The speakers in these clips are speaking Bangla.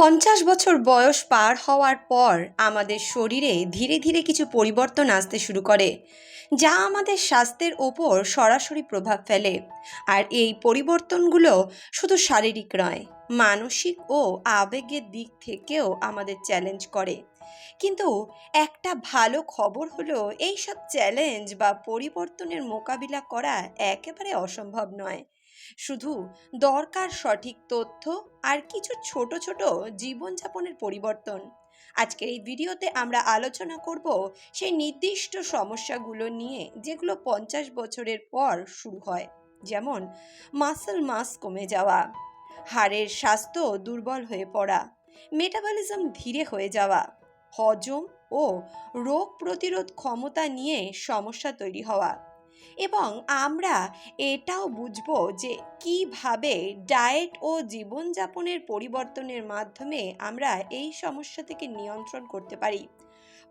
পঞ্চাশ বছর বয়স পার হওয়ার পর আমাদের শরীরে ধীরে ধীরে কিছু পরিবর্তন আসতে শুরু করে, যা আমাদের স্বাস্থ্যের ওপর সরাসরি প্রভাব ফেলে। আর এই পরিবর্তনগুলো শুধু শারীরিক নয়, মানসিক ও আবেগের দিক থেকেও আমাদের চ্যালেঞ্জ করে। কিন্তু একটা ভালো খবর হলো এই সব চ্যালেঞ্জ বা পরিবর্তনের মোকাবিলা করা একেবারে অসম্ভব নয়। শুধু দরকার সঠিক তথ্য আর কিছু ছোট ছোট জীবনযাপনের পরিবর্তন। আজকের এই ভিডিওতে আমরা আলোচনা করব সেই নির্দিষ্ট সমস্যাগুলো নিয়ে, যেগুলো পঞ্চাশ বছরের পর শুরু হয়, যেমন মাসল মাস কমে যাওয়া, হাড়ের স্বাস্থ্য দুর্বল হয়ে পড়া, মেটাবলিজম ধীরে হয়ে যাওয়া, হজম ও রোগ প্রতিরোধ ক্ষমতা নিয়ে সমস্যা তৈরি হওয়া। এবং আমরা এটাও বুঝব যে কীভাবে ডায়েট ও জীবনযাপনের পরিবর্তনের মাধ্যমে আমরা এই সমস্যা থেকে নিয়ন্ত্রণ করতে পারি।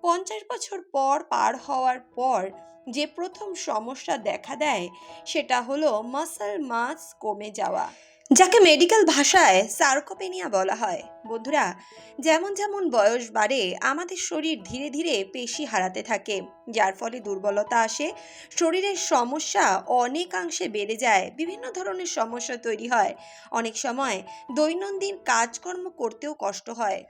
পঞ্চাশ বছর পর পার হওয়ার পর যে প্রথম সমস্যা দেখা দেয়, সেটা হলো মাসল মাস কমে যাওয়া। যাকে মেডিকেল ভাষায় সার্কোপেনিয়া বলা হয়। বন্ধুরা, যেমন যেমন বয়স বাড়ে, আমাদের শরীর ধীরে ধীরে পেশি হারাতে থাকে, যার ফলে দুর্বলতা আসে, শরীরের সমস্যা অনেকাংশে বেড়ে যায়, বিভিন্ন ধরনের সমস্যা তৈরি হয়। অনেক সময় দৈনন্দিন কাজকর্ম করতেও কষ্ট হয়।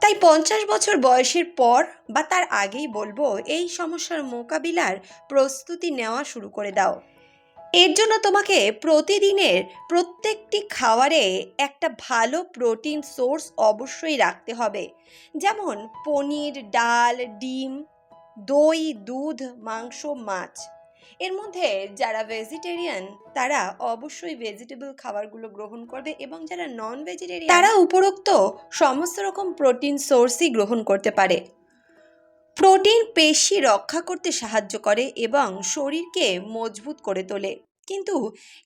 তাই পঞ্চাশ বছর বয়সের পর বা তার আগেই বলব, এই সমস্যার মোকাবিলার প্রস্তুতি নেওয়া শুরু করে দাও। এর জন্য তোমাকে প্রতিদিনের প্রত্যেকটি খাবারে একটা ভালো প্রোটিন সোর্স অবশ্যই রাখতে হবে। যেমন পনির, ডাল, ডিম, দই, দুধ, মাংস, মাছ। এর মধ্যে যারা ভেজিটেরিয়ান তারা অবশ্যই ভেজিটেবল খাবারগুলো গ্রহণ করবে এবং যারা নন ভেজিটেরিয়ান তারা উপরোক্ত সমস্ত রকম প্রোটিন সোর্সই গ্রহণ করতে পারে। প্রোটিন পেশি রক্ষা করতে সাহায্য করে এবং শরীরকে মজবুত করে তোলে। কিন্তু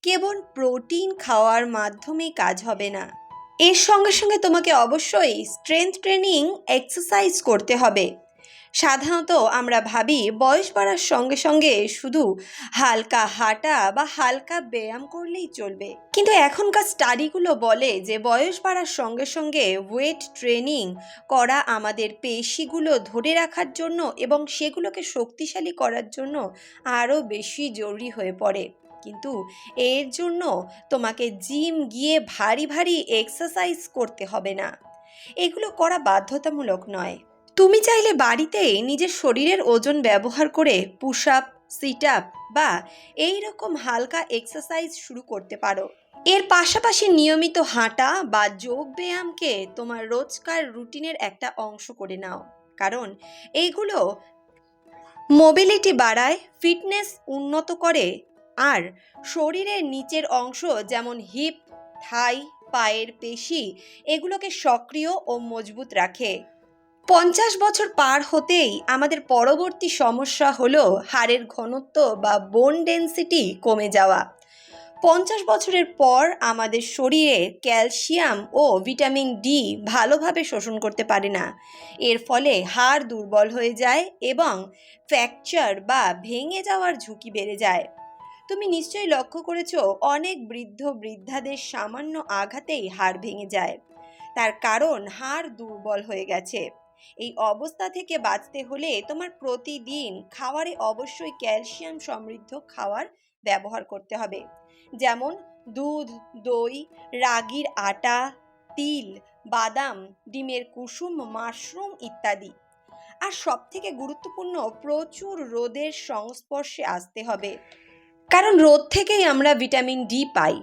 কেবল প্রোটিন খাওয়ার মাধ্যমেই কাজ হবে না। এর সঙ্গে সঙ্গে তোমাকে অবশ্যই স্ট্রেংথ ট্রেনিং এক্সারসাইজ করতে হবে। সাধারণত আমরা ভাবি বয়স বাড়ার সঙ্গে সঙ্গে শুধু হালকা হাঁটা বা হালকা ব্যায়াম করলেই চলবে। কিন্তু এখনকার স্টাডিগুলো বলে যে বয়স বাড়ার সঙ্গে সঙ্গে ওয়েট ট্রেনিং করা আমাদের পেশিগুলো ধরে রাখার জন্য এবং সেগুলোকে শক্তিশালী করার জন্য আরও বেশি জরুরি হয়ে পড়ে। কিন্তু এর জন্য তোমাকে জিম গিয়ে ভারী ভারী এক্সারসাইজ করতে হবে না। এগুলো করা বাধ্যতামূলক নয়। তুমি চাইলে বাড়িতেই নিজের শরীরের ওজন ব্যবহার করে পুশ আপ সিট আপ বা এই রকম হালকা এক্সারসাইজ শুরু করতে পারো। এর পাশাপাশি নিয়মিত হাঁটা বা যোগ ব্যায়ামকে তোমার রোজকার রুটিনের একটা অংশ করে নাও। কারণ এইগুলো মোবিলিটি বাড়ায় ফিটনেস উন্নত করে আর শরীরের নিচের অংশ যেমন হিপ থাই পায়ের পেশি, এগুলোকে সক্রিয় ও মজবুত রাখে। পঞ্চাশ বছর পার হতেই আমাদের পরবর্তী সমস্যা হলো হাড়ের ঘনত্ব বা বোন ডেন্সিটি কমে যাওয়া। পঞ্চাশ বছরের পর আমাদের শরীরে ক্যালসিয়াম ও ভিটামিন ডি ভালোভাবে শোষণ করতে পারে না। এর ফলে হাড় দুর্বল হয়ে যায় এবং ফ্র্যাকচার বা ভেঙে যাওয়ার ঝুঁকি বেড়ে যায়। তুমি নিশ্চয়ই লক্ষ্য করেছ, অনেক বৃদ্ধ বৃদ্ধাদের সামান্য আঘাতেই হাড় ভেঙে যায়। তার কারণ হাড় দুর্বল হয়ে গেছে। এই অবস্থা থেকে বাঁচতে হলে তোমার প্রতিদিন খাবারে অবশ্যই ক্যালসিয়াম সমৃদ্ধ খাবার ব্যবহার করতে হবে। যেমন দুধ, দই, রাগির আটা, তিল, বাদাম, ডিমের কুসুম, মাশরুম ইত্যাদি। আর সবথেকে গুরুত্বপূর্ণ, প্রচুর রোদের সংস্পর্শে আসতে হবে। কারণ রোদ থেকেই আমরা ভিটামিন ডি পাই,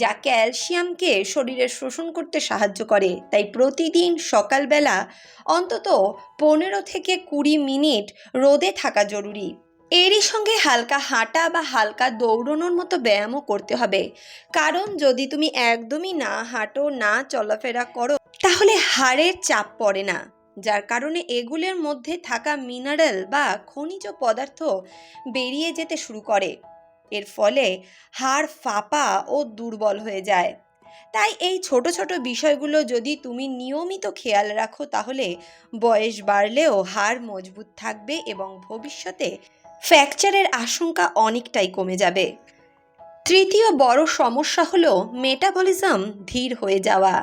যা ক্যালসিয়ামকে শরীরে শোষণ করতে সাহায্য করে। তাই প্রতিদিন সকালবেলা অন্তত পনেরো থেকে কুড়ি মিনিট রোদে থাকা জরুরি। এরই সঙ্গে হালকা হাঁটা বা হালকা দৌড়ানোর মতো ব্যায়ামও করতে হবে। কারণ যদি তুমি একদমই না হাঁটো, না চলাফেরা করো, তাহলে হাড়ের চাপ পড়ে না। যার কারণে এগুলোর মধ্যে থাকা মিনারেল বা খনিজ পদার্থ বেরিয়ে যেতে শুরু করে। এর ফলে হাড় ফাঁপা ও দুর্বল হয়ে যায়। তাই এই ছোট ছোট বিষয়গুলো যদি তুমি নিয়মিত খেয়াল রাখো, তাহলে বয়স বাড়লেও হাড় মজবুত থাকবে এবং ভবিষ্যতে ফ্র্যাকচারের আশঙ্কা অনেকটাই কমে যাবে। তৃতীয় বড় সমস্যা হলো মেটাবলিজম ধীর হয়ে যাওয়া।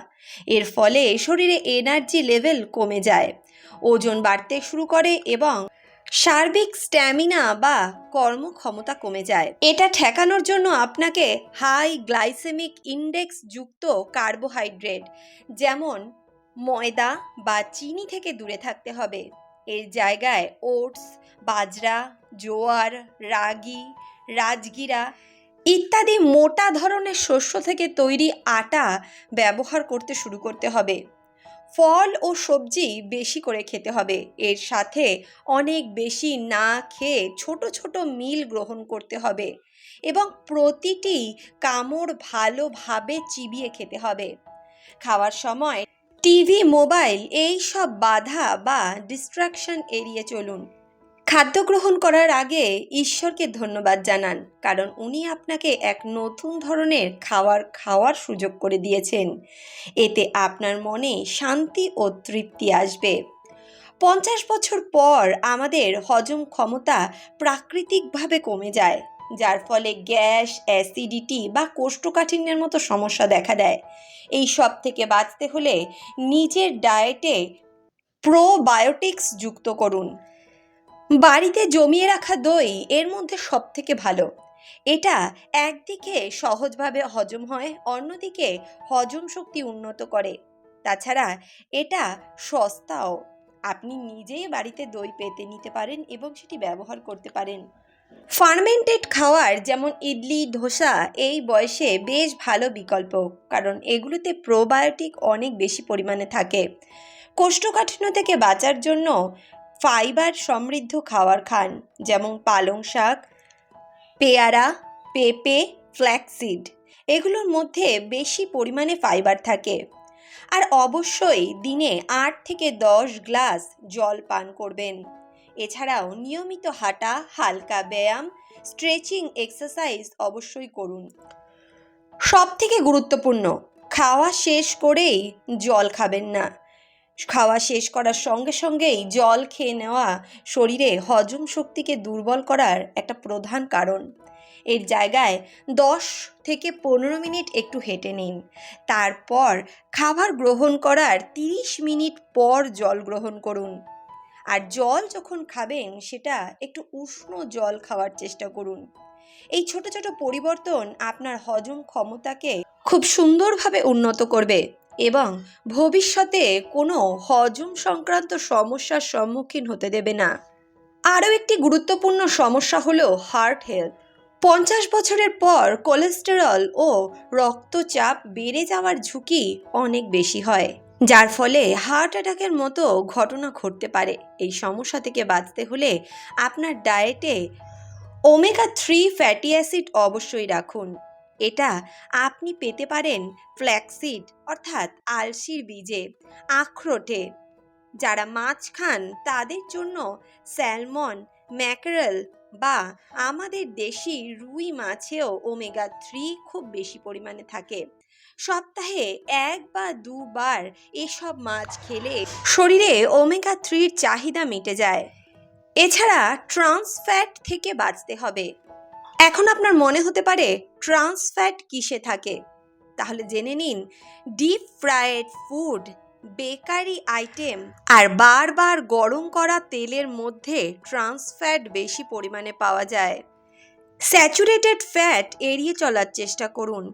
এর ফলে শরীরে এনার্জি লেভেল কমে যায়, ওজন বাড়তে শুরু করে এবং সার্বিক স্ট্যামিনা বা কর্মক্ষমতা কমে যায়। এটা ঠেকানোর জন্য আপনাকে হাই গ্লাইসেমিক ইন্ডেক্স যুক্ত কার্বোহাইড্রেট, যেমন ময়দা বা চিনি থেকে দূরে থাকতে হবে। এর জায়গায় ওটস, বাজরা, জোয়ার, রাগি, রাজগিরা ইত্যাদি মোটা ধরনের শস্য থেকে তৈরি আটা ব্যবহার করতে শুরু করতে হবে। ফল ও সবজি বেশি করে খেতে হবে। এর সাথে অনেক বেশি না খেয়ে ছোট ছোট মিল গ্রহণ করতে হবে এবং প্রতিটি কামড় ভালোভাবে চিবিয়ে খেতে হবে। খাওয়ার সময় টিভি, মোবাইল এই সব বাধা বা ডিস্ট্রাকশন এড়িয়ে চলুন। খাদ্য গ্রহণ করার আগে ঈশ্বরকে ধন্যবাদ জানান, কারণ উনি আপনাকে এক নতুন ধরনের খাওয়ার খাওয়ার সুযোগ করে দিয়েছেন। এতে আপনার মনে শান্তি ও তৃপ্তি আসবে। পঞ্চাশ বছর পর আমাদের হজম ক্ষমতা প্রাকৃতিকভাবে কমে যায়, যার ফলে গ্যাস, অ্যাসিডিটি বা কোষ্ঠকাঠিন্যের মতো সমস্যা দেখা দেয়। এই সব থেকে বাঁচতে হলে নিজের ডায়েটে প্রোবায়োটিক্স যুক্ত করুন। বাড়িতে জমিয়ে রাখা দই এর মধ্যে সব থেকে ভালো। এটা একদিকে সহজভাবে হজম হয়, অন্যদিকে হজম শক্তি উন্নত করে। তাছাড়া এটা সস্তাও। আপনি নিজেই বাড়িতে দই পেতে নিতে পারেন এবং সেটি ব্যবহার করতে পারেন। ফার্মেন্টেড খাওয়ার যেমন ইডলি, ধোসা এই বয়সে বেশ ভালো বিকল্প, কারণ এগুলোতে প্রোবায়োটিক অনেক বেশি পরিমাণে থাকে। কোষ্ঠকাঠিন্য থেকে বাঁচার জন্য ফাইবার সমৃদ্ধ খাবার খান, যেমন পালং শাক, পেয়ারা, পেঁপে, ফ্ল্যাক্সিড। এগুলোর মধ্যে বেশি পরিমাণে ফাইবার থাকে। আর অবশ্যই দিনে আট থেকে দশ গ্লাস জল পান করবেন। এছাড়াও নিয়মিত হাঁটা, হালকা ব্যায়াম, স্ট্রেচিং এক্সারসাইজ অবশ্যই করুন। সব থেকে গুরুত্বপূর্ণ, খাওয়া শেষ করেই জল খাবেন না। খাওয়া শেষ করার সঙ্গে সঙ্গেই জল খেয়ে নেওয়া শরীরে হজম শক্তিকে দুর্বল করার একটা প্রধান কারণ। এর জায়গায় দশ থেকে পনেরো মিনিট একটু হেঁটে নিন। তারপর খাবার গ্রহণ করার তিরিশ মিনিট পর জল গ্রহণ করুন। আর জল যখন খাবেন, সেটা একটু উষ্ণ জল খাওয়ার চেষ্টা করুন। এই ছোট ছোট পরিবর্তন আপনার হজম ক্ষমতাকে খুব সুন্দরভাবে উন্নত করবে। এবং ভবিষ্যতে কোনো হজম সংক্রান্ত সমস্যার সম্মুখীন হতে দেবে না। আরও একটি গুরুত্বপূর্ণ সমস্যা হলো হার্ট হেলথ পঞ্চাশ বছরের পর কোলেস্টেরল ও রক্তচাপ বেড়ে যাওয়ার ঝুঁকি অনেক বেশি হয়, যার ফলে হার্ট অ্যাটাকের মতো ঘটনা ঘটতে পারে। এই সমস্যা থেকে বাঁচতে হলে আপনার ডায়েটে ওমেগা থ্রি ফ্যাটি অ্যাসিড অবশ্যই রাখুন। এটা আপনি পেতে পারেন ফ্ল্যাক্সিড, অর্থাৎ আলসির বীজে, আখরোটে। যারা মাছ খান, তাদের জন্য স্যালমন, ম্যাকারেল বা আমাদের দেশি রুই মাছেও ওমেগা থ্রি খুব বেশি পরিমাণে থাকে। সপ্তাহে এক বা দুবার এসব মাছ খেলে শরীরে ওমেগা থ্রির চাহিদা মিটে যায়। এছাড়া ট্রান্স ফ্যাট থেকে বাঁচতে হবে। এখন আপনার মনে হতে পারে ট্রান্স ফ্যাট কিসে থাকে? তাহলে জেনে নিন deep fried food bakery item আর বারবার গরম করা তেলের মধ্যে ট্রান্স ফ্যাট বেশি পরিমাণে পাওয়া যায়। স্যাচুরেটেড ফ্যাট এড়িয়ে চলার চেষ্টা করুন,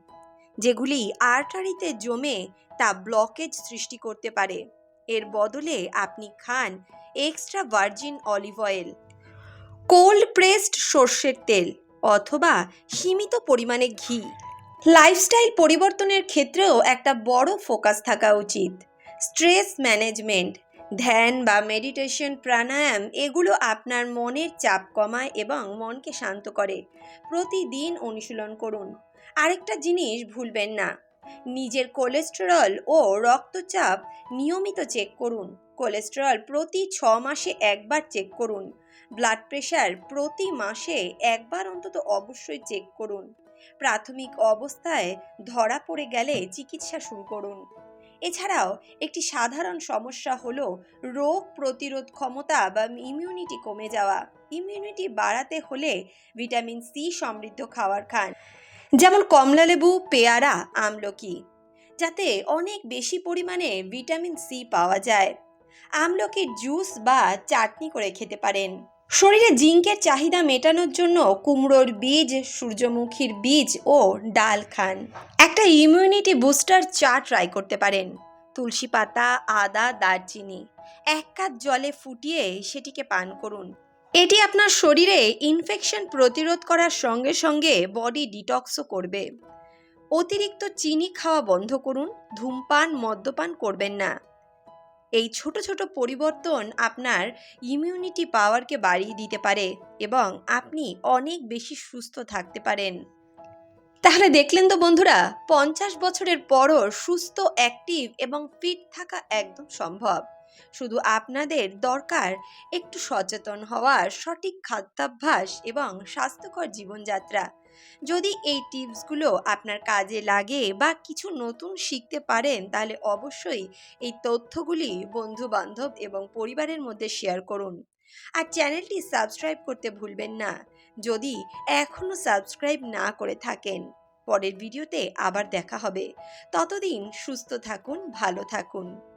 যেগুলি আর্টারিতে জমে তা ব্লকেজ সৃষ্টি করতে পারে। এর বদলে আপনি খান extra virgin olive oil cold pressed সর্ষের তেল। অথবা সীমিত পরিমাণে ঘি। লাইফস্টাইল পরিবর্তনের ক্ষেত্রেও একটা বড় ফোকাস থাকা উচিত। স্ট্রেস ম্যানেজমেন্ট ধ্যান বা মেডিটেশন প্রাণায়াম এগুলো আপনার মনের চাপ কমায় এবং মনকে শান্ত করে। প্রতিদিন অনুশীলন করুন। আরেকটা জিনিস ভুলবেন না। নিজের কোলেস্টেরল ও রক্তচাপ নিয়মিত চেক করুন। কোলেস্টেরল প্রতি ছ মাসে একবার চেক করুন। ব্লাড প্রেশার প্রতি মাসে একবার অন্তত অবশ্যই চেক করুন। প্রাথমিক অবস্থায় ধরা পড়ে গেলে চিকিৎসা শুরু করুন। এছাড়াও একটি সাধারণ সমস্যা হল রোগ প্রতিরোধ ক্ষমতা বা ইমিউনিটি কমে যাওয়া। ইমিউনিটি বাড়াতে হলে ভিটামিন সি সমৃদ্ধ খাবার খান। যেমন কমলালেবু পেয়ারা, আমলকি, যাতে অনেক বেশি পরিমাণে ভিটামিন সি পাওয়া যায়। আমলকির জুস বা চাটনি করে খেতে পারেন। শরীরে জিঙ্কের চাহিদা মেটানোর জন্য কুমড়োর বীজ, সূর্যমুখীর বীজ ও ডাল খান। একটা ইমিউনিটি বুস্টার চা ট্রাই করতে পারেন। তুলসী পাতা, আদা, দারচিনি এক কাপ জলে ফুটিয়ে সেটিকে পান করুন। এটি আপনার শরীরে ইনফেকশন প্রতিরোধ করার সঙ্গে সঙ্গে বডি ডিটক্সও করবে। অতিরিক্ত চিনি খাওয়া বন্ধ করুন। ধূমপান, মদ্যপান করবেন না। এই ছোট ছোট পরিবর্তন আপনার ইমিউনিটি পাওয়ারকে বাড়িয়ে দিতে পারে এবং আপনি অনেক বেশি সুস্থ থাকতে পারেন। তাহলে দেখলেন তো বন্ধুরা, পঞ্চাশ বছরের পরও সুস্থ অ্যাক্টিভ এবং ফিট থাকা একদম সম্ভব। শুধু আপনাদের দরকার একটু সচেতন হওয়ার সঠিক খাদ্যাভ্যাস এবং স্বাস্থ্যকর জীবনযাত্রা। যদি এই টিপসগুলো আপনার কাজে লাগে বা কিছু নতুন শিখতে পারেন, তাহলে অবশ্যই এই তথ্যগুলি বন্ধু বান্ধব এবং পরিবারের মধ্যে শেয়ার করুন। আর চ্যানেলটি সাবস্ক্রাইব করতে ভুলবেন না। যদি এখনও সাবস্ক্রাইব না করে থাকেন, পরের ভিডিওতে আবার দেখা হবে। ততদিন সুস্থ থাকুন, ভালো থাকুন।